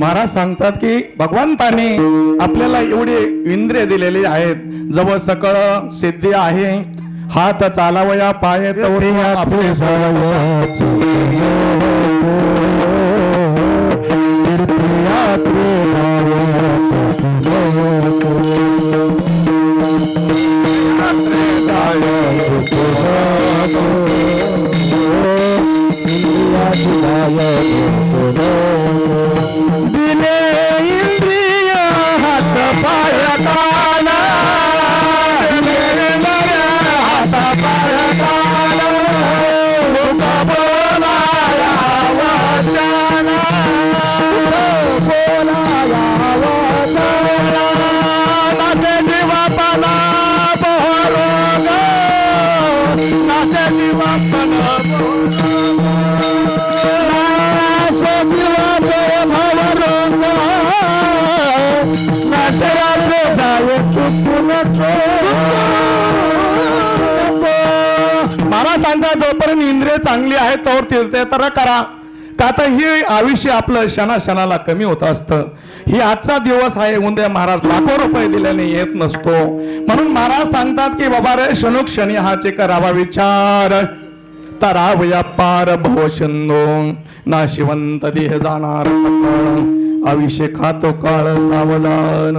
महाराज सांगतात की भगवंताने आपल्याला एवढे इंद्रिय दिलेले आहेत. जवळ सकळ सिद्धी आहे. हात चालावया पाय तवरे सांगा जोपर्यंत इंद्रिय चांगली आहेत तोवर तीर्थयात्रा करा. का तर ही आयुष्य आपलं क्षणा क्षणाला कमी होत असतं. ही आजचा दिवस आहे उद्या महाराज लाखो रुपये दिल्याने येत नसतो. म्हणून महाराज सांगतात की बाबा रे क्षणोक्षणी हाचे करावा विचार. तरावया पार भव शिंदो. ना शिवंत देह जाणार सकाळ. आयुष्य खातो काळ सावधान.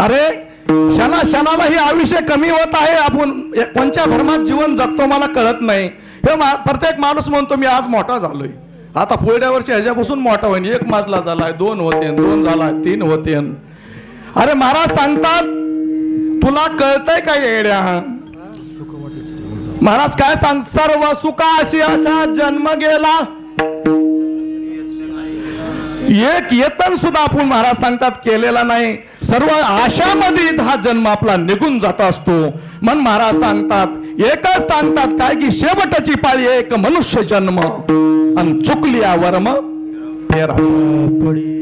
अरे क्षणा क्षणाला हे आयुष्य कमी होत आहे आपण कोणत्या भरमात जीवन जगतो मला कळत नाही. हे मा- प्रत्येक माणूस म्हणतो मी आज मोठा झालोय. आता पुढल्या वर्षी ह्याच्यापासून मोठा होईन. एक माजला झालाय दोन होते दोन झालाय तीन होते अरे महाराज सांगतात तुला कळतंय का येड्या? महाराज काय सांग सर्व सुखाशी असा जन्म गेला एक येतन सुद्धा आपण महाराज सांगतात केलेला नाही. सर्व आशामध्ये हा जन्म आपला निघून जात असतो. मन महाराज सांगतात एकच सांगतात काय की शेवटची पाळी एक मनुष्य जन्म. आणि चुकली वर्म फेरा.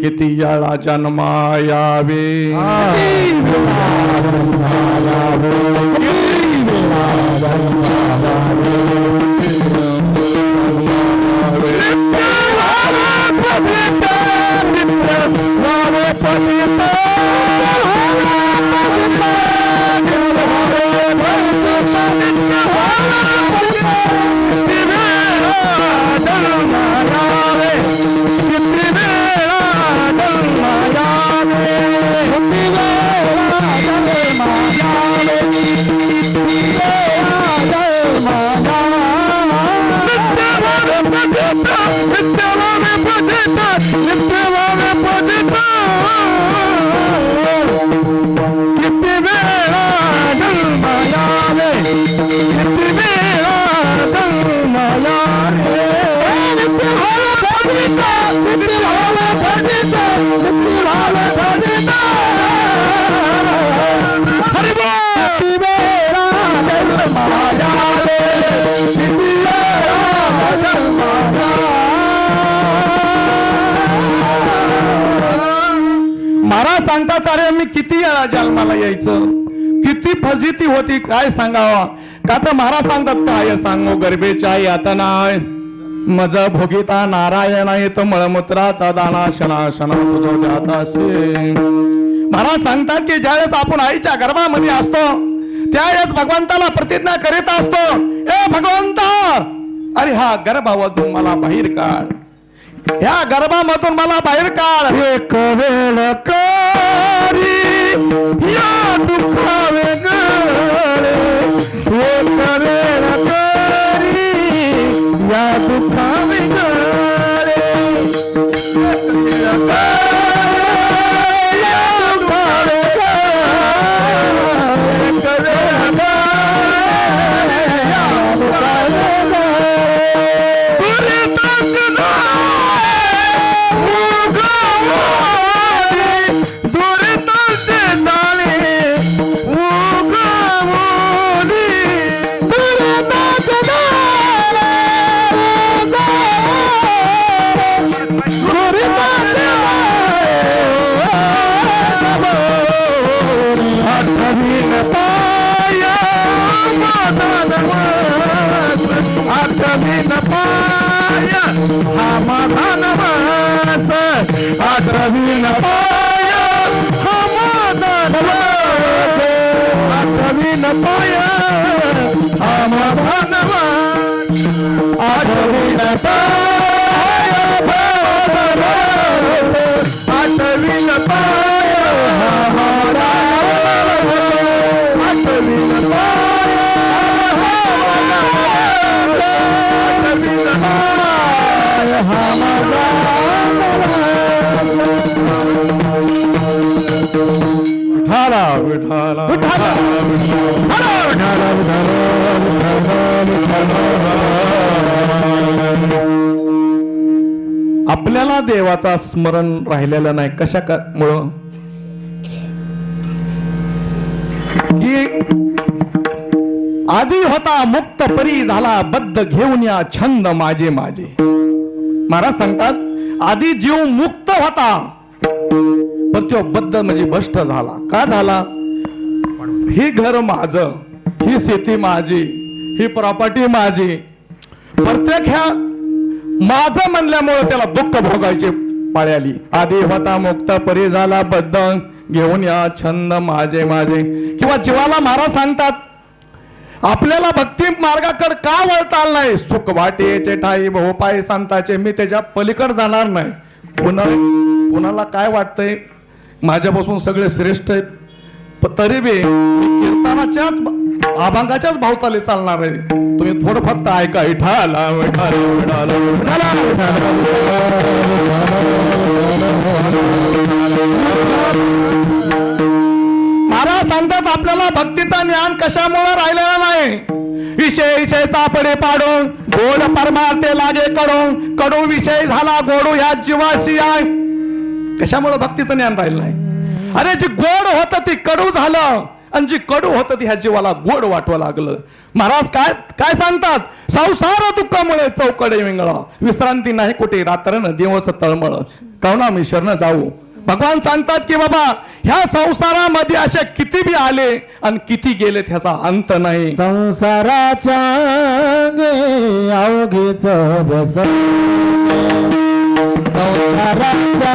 किती याळा जन्मा यावे It's still a representative. It's still किती वेळा जन्माला यायचं? किती फजिती होती? काय सांगावा? का तर महाराज सांगतात काय सांगू गरबेच्या यातना मज भोगिता नारायण येत मळमूत्राचा दाना शना शना तुझं महाराज सांगतात की ज्यावेळेस आपण आईच्या गर्भामध्ये असतो त्यावेळेस भगवंताला प्रतिज्ञा करीत असतो ए भगवंता अरे हा गर्भामधून मला बाहेर काढ. ह्या गर्भामधून मला बाहेर काढ. एक वेळ करी या दुखावे गळे एक वेळ करी या दुखावे गळे नवीन पाया आता मीन पाया हा माझा नवास आता मीन हा माझा नवास आता मीन हा माझा नवास आता मीन हा माझा विठाला विठाला विठाला आपल्याला देवाचा स्मरण राहिलेलं नाही. कशा मुळ मुळं? की आधी होता मुक्त परी झाला बद्ध घेऊन या छंद माझे माझे. महाराज सांगतात आधी जीव मुक्त होता. पण तो बद्ध म्हणजे भ्रष्ट झाला. का झाला? ही घर माझ ही शेती माझी ही प्रॉपर्टी माझी. प्रत्येक ह्या माझं म्हणल्यामुळे त्याला दुःख भोगायचे पाळ्याली आधी होता मुक्त परी झाला बद्दल घेऊन या छंद माझे माझे. किंवा जीवाला महाराज सांगतात आपल्याला भक्ती मार्गाकडे का वळता आला नाही? सुख वाटेचे ठाई बहुपाय संताचे मी त्याच्या पलीकड जाणार नाही. पुन्हा कुणाला काय वाटतंय? माझ्यापासून सगळे श्रेष्ठ आहेत. तरी बी मी कीर्तनाच्याच अभंगाच्याच भावताले चालणार आहे. तुम्ही थोडं फक्त ऐका. विठाला विठाला विठाला महाराज सांगतात आपल्याला भक्तीचा ज्ञान कशामुळे राहिलेला नाही? विषय विषय चापडे पाडून गोड परमार्थे लागे कडून कडू विषय झाला गोडू ह्या जीवाशी आहे कशामुळे भक्तीचं ज्ञान राहिलं नाही? अरे जी गोड होत ती कडू झालं आणि जी कडू होत ती ह्या जीवाला गोड वाटवा लागलं. महाराज काय काय सांगतात? संसार दुःखामुळे चौकडे विंगळ विश्रांती नाही कुठे रात्र न दिवस तळमळ. कवना मी शरण जाऊ? भगवान सांगतात की बाबा ह्या संसारामध्ये असे किती बी आले आणि किती गेले ह्याचा अंत नाही. संसाराच्या अवघेच बस. संसाराच्या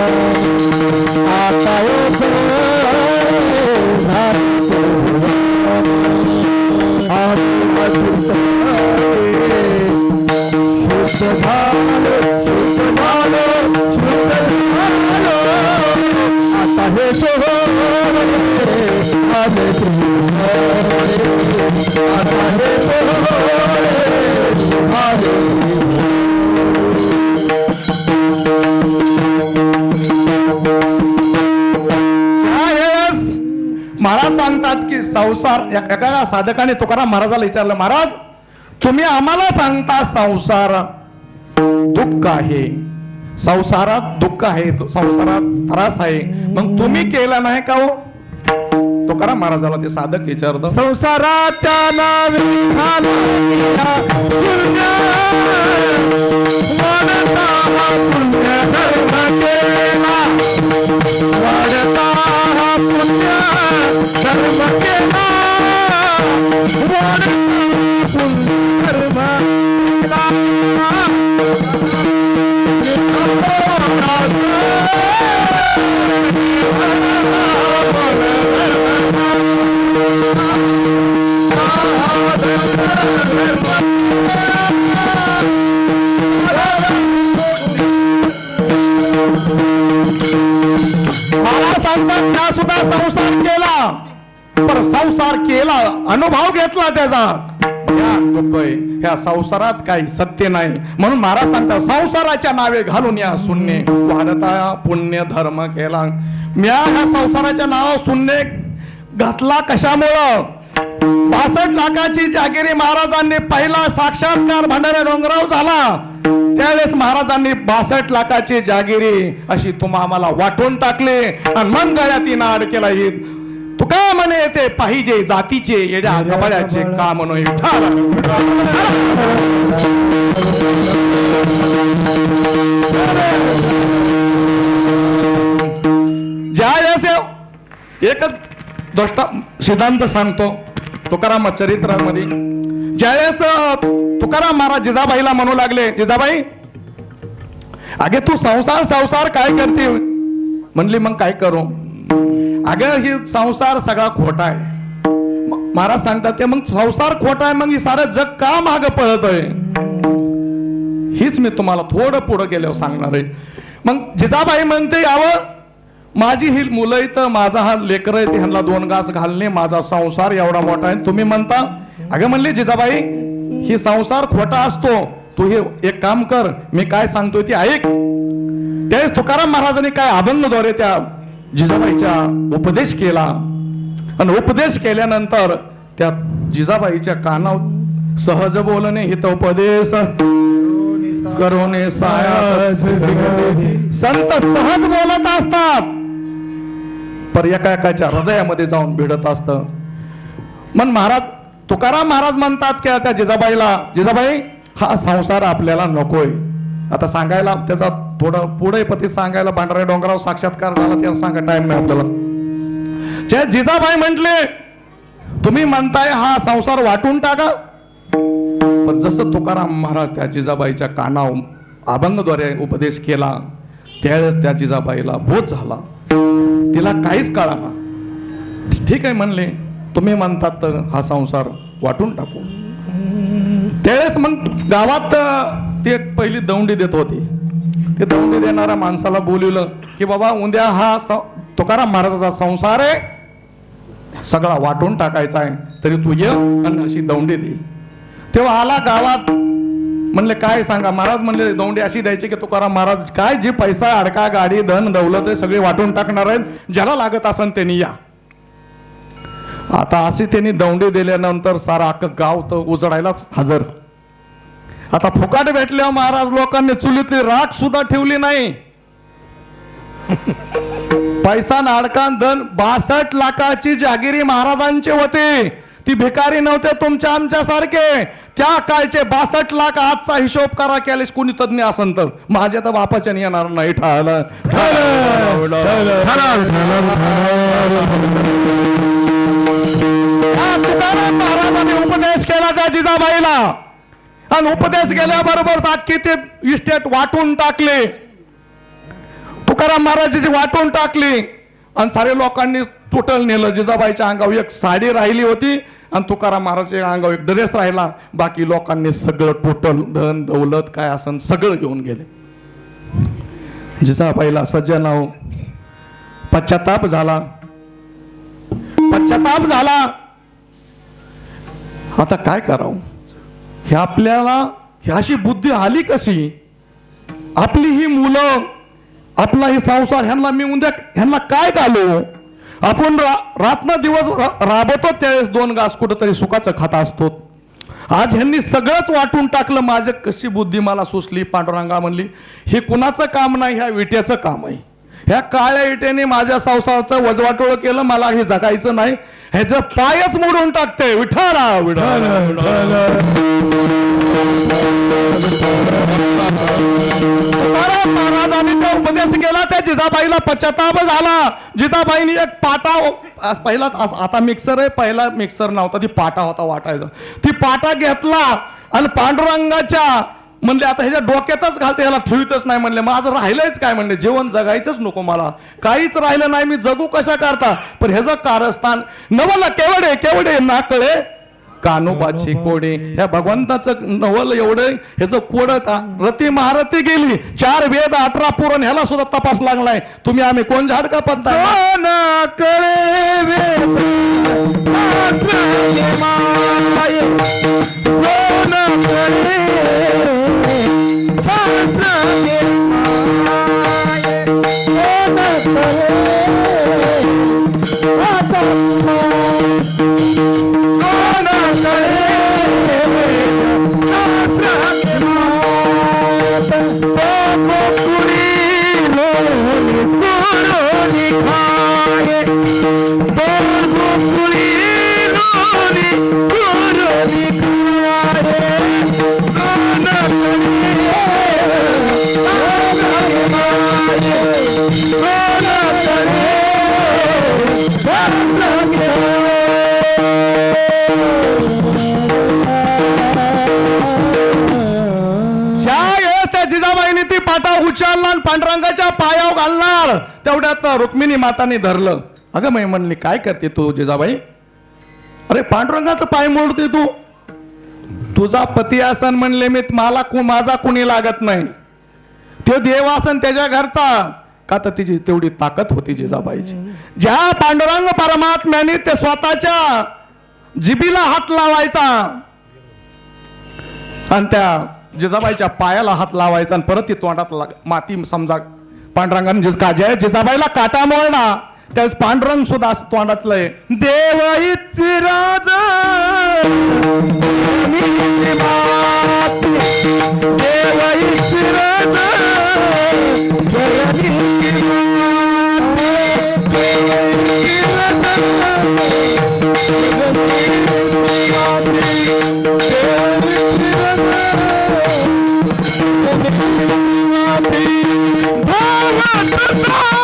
संसार एका साधकाने तुकाराम महाराजाला विचारलं महाराज तुम्ही आम्हाला सांगता संसार दुःख आहे. संसारात दुःख आहे संसारात त्रास आहे. मग तुम्ही केला नाही का हो? तुकाराम महाराजाला ते साधक विचारत संसाराच्या नावे पुण्य अनुभव घेतला त्याचा. ह्या संसारात काही सत्य नाही. म्हणून महाराज सांगतात संसाराच्या नावे घालून या शून्य भारता पुण्य धर्म केला. म्या ह्या संसाराच्या नाव शून्य घातला कशामुळं? बासष्ट लाखाची जागिरी महाराजांनी पहिला साक्षात्कार भंडारे डोंगराव झाला. त्यावेळेस महाराजांनी बासष्ट लाखाची जागिरी अशी तुम्हा आम्हाला वाटून टाकले. आणि मन गळ्यात ही नाड केला तू काय म्हणे ते पाहिजे जातीचे येड्या गबाळ्याचे का म्हणून विठ्ठल. ज्यावेळेस एकच दृष्टा सिद्धांत सांगतो तुकाराम चरित्रामध्ये. ज्यावेळेस तुकाराम महाराज जिजाबाईला म्हणू लागले जिजाबाई अगे तू संसार संसार काय करते? म्हणली मग काय करू? अगं ही संसार सगळा खोटा आहे. महाराज सांगतात की मग संसार खोटा आहे मग ही सारं जग का माग पळत आहे? हीच मी तुम्हाला थोडं पुढं गेल्यावर सांगणार आहे. मग जिजाबाई म्हणते यावं माझी ही मुलं इथं माझा हा लेकर आहे ह्यांना दोन घास घालणे माझा संसार एवढा मोठा आहे. तुम्ही म्हणता अगं म्हणले जिजाबाई ही संसार खोटा असतो. तू हे एक काम कर मी काय सांगतोय ते ऐक. त्यावेळेस तुकाराम महाराजांनी काय अभंगद्वारे त्या जिजाबाईच्या उपदेश केला. आणि उपदेश केल्यानंतर त्या जिजाबाईच्या कानावर सहज बोलणे हित उपदेश. करोने संत सहज बोलत असतात. पर एका एकाच्या हृदयामध्ये जाऊन भिडत असत. मन महाराज तुकाराम महाराज म्हणतात की त्या जिजाबाईला जिजाबाई हा संसार आपल्याला नकोय. आता सांगायला त्याचा थोडं पुढे पती सांगायला भांडारे डोंगरावर साक्षात्कार झाला त्याला सांगा टाइम नाही आपल्याला. जे जिजाबाई म्हटले तुम्ही म्हणताय हा संसार वाटून टाका. पण जसं तुकाराम महाराज त्या जिजाबाईच्या कानावर अभंगद्वारे उपदेश केला त्यावेळेस त्या जिजाबाईला बोध झाला. तिला काहीच कळाना. ठीक आहे म्हणले तुम्ही म्हणतात तर हा संसार वाटून टाकू. त्यावेळेस मग गावात ते पहिली दौंडी देत होती. ते दौंडी देणाऱ्या माणसाला बोलवलं की बाबा उद्या हा तुकाराम महाराजाचा संसार आहे. सगळा वाटून टाकायचा आहे. तरी तू ये आणि अशी दौंडी दे. तेव्हा आला गावात. म्हणले काय सांगा महाराज म्हणले दौंडी अशी द्यायची की तुकाराम महाराज काय जे पैसा अडका गाडी धन दौलत आहे सगळे वाटून टाकणार आहेत. ज्याला लागत असन त्यांनी या. आता अशी त्यांनी दौंडी दिल्यानंतर सारा अख्खं गाव तर उजडायलाच हजर. आता फुकाट भेटल्यावर महाराज लोकांनी चुलीतली राख सुद्धा ठेवली नाही पैसा नाडकान धन बासष्ट लाखाची जागिरी महाराजांचे होते ती भिकारी नव्हते तुमच्या आमच्या सारखे त्या काळचे बासष्ट लाख आजचा हिशोब करा केलेस कोणी तज्ञ असन तर माझ्या तर बापाच्या येणार नाही ठरलं महाराजांनी उपदेश केला त्या जिजाबाईला आणि उपदेश गेल्याबरोबर अख्खी ते इस्टेट वाटून टाकले. तुकाराम महाराजाची वाटून टाकली. आणि सारे लोकांनी तुटल नेलं. जिजाबाईच्या अंगावर एक साडी राहिली होती आणि तुकाराम महाराजच्या अंगावर एक ड्रेस राहिला. बाकी लोकांनी सगळं टोटल धन दौलत काय असन सगळं घेऊन गेले. जिजाबाईला सज्जनाव पश्चाताप झाला. पश्चाताप झाला. आता काय करावं? हे आपल्याला ही अशी बुद्धी आली कशी? आपली ही मुलं आपला ही संसार ह्यांना मी उद्या ह्यांना काय घालू? आपण रा, रात्र दिवस रा- राबवतो त्यावेळेस दोन घास कुठंतरी सुखाचं खाता असतो. आज ह्यांनी सगळंच वाटून टाकलं माझं कशी बुद्धी मला सुचली पांडुरंगा म्हणली हे कुणाचं काम नाही ह्या विट्याचं काम आहे. ह्या काळ्या विट्याने माझ्या संसाराचं वजवाटोळ केलं मला हे जगायचं नाही. ह्याचं पायच मोडून टाकते विठारा महाराजांनी उपदेश केला त्या जिजाबाईला पश्चाताप झाला. जिजाबाईनी एक पाटा पहिला आता मिक्सर आहे पहिला मिक्सर नव्हता ती पाटा होता वाटायचा. ती पाटा घेतला आणि पांडुरंगाच्या म्हणले आता ह्याच्या डोक्यातच घालते ह्याला ठेवीतच नाही म्हणले. माझं राहिलंच काय? म्हणले. जेवण जगायचंच नको मला. काहीच राहिलं नाही. मी जगू कशा करता? पण ह्याचं कारस्थान नवला केवडे केवढे नाकळे कानोबाची कोडे. ह्या भगवंताचं नवल एवढं ह्याचं कोड का? रती महारती गेली. चार वेद अठरा पुरण ह्याला सुद्धा तपास लागलाय. तुम्ही आम्ही कोण झाड का पत्ता तेवढ्यात रुक्मिणी माताने धरलं. अगं मी म्हणली काय करते तू जिजाबाई? अरे पांडुरंगाचं पाय मोडते तू. तुझा पती असन म्हणले मी मला माझा कुणी लागत नाही. तो देव असन त्याच्या घरचा. का तर तिची तेवढी ताकद होती जिजाबाईची. ज्या पांडुरंग परमात्म्याने ते स्वतःच्या जिबीला हात लावायचा आणि त्या जिजाबाईच्या पायाला हात लावायचा आणि परत ती तोंडात माती समजा पांडुरंगाने काजय जिजाबाईला काटा मोडला त्यावेळेस पांडुरंग सुद्धा असं तोंडातलं आहे देव राज Anlatma!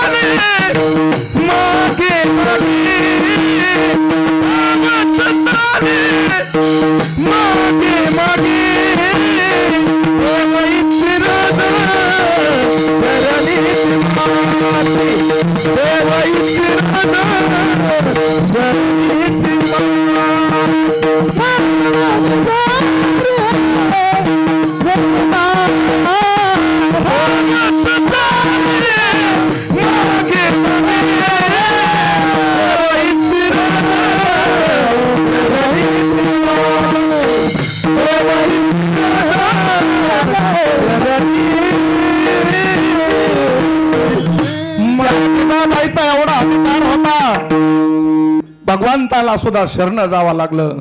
भगवंताला सुद्धा शरण जावं लागलं.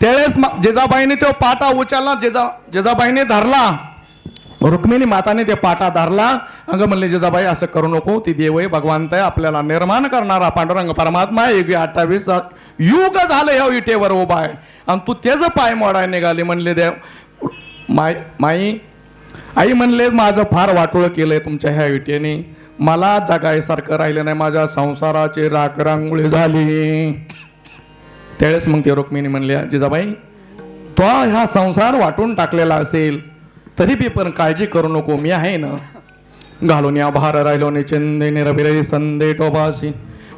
त्यावेळेस जेजाबाईने तो पाटा उचलला जेजा जेजाबाईने धरला. रुक्मिणी माताने ते पाटा धरला. अंग म्हणले जेजाबाई असं करू नको. ती देव आहे भगवंत आहे आपल्याला निर्माण करणारा पांडुरंग परमात्मा आहे. युगी अठ्ठावीस युग झालं ह्या विटेवर उभा आहे. आणि तू त्याचं पाय मोडाय निघाले म्हणले देव माय माई आई म्हणले माझं फार वाटोळ केलंय तुमच्या ह्या विटेने. मला जगायसारखं राहिलं नाही. माझ्या संसाराची राखरांगोळी झाली. त्यावेळेस मग ते रुक्मिणी म्हणल्या जिजाबाई तो हा संसार वाटून टाकलेला असेल तरी बी पण काळजी करू नको. मी आहे ना. घालून या भार राहिलो निचिंदे निरभिरे संदे टोबासी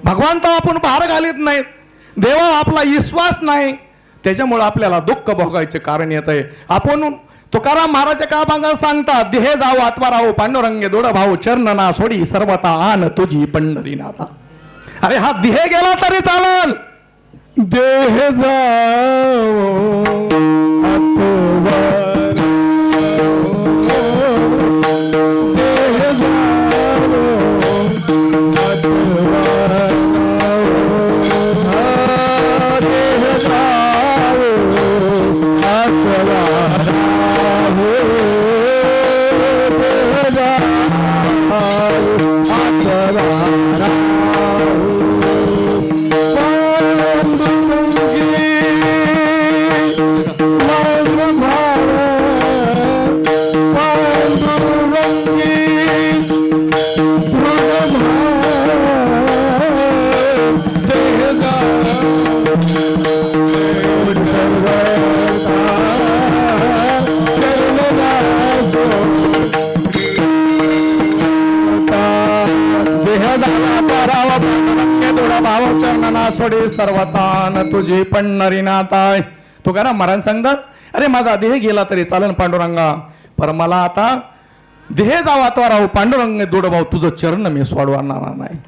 तर आपण भार घालीत नाहीत. देवा आपला विश्वास नाही. त्याच्यामुळे आपल्याला दुःख भोगायचे कारण येत आहे. आपण तुकाराम महाराज का भागा सांगतात देहे जाऊ आत्मा राहू पांडुरंगे दोड भाऊ चरण ना सोडी सर्वता आन तुझी पंढरीनाथा अरे हा देह गेला तरी चालल. देह जाऊ तुझी पंढरी नाताय तो करा महाराज सांगतात अरे माझा देह गेला तरी चालन पांडुरंगा. पर मला आता देह जावा तो राहू पांडुरंग दोड भाऊ तुझं चरण मी सोडवणार नाही.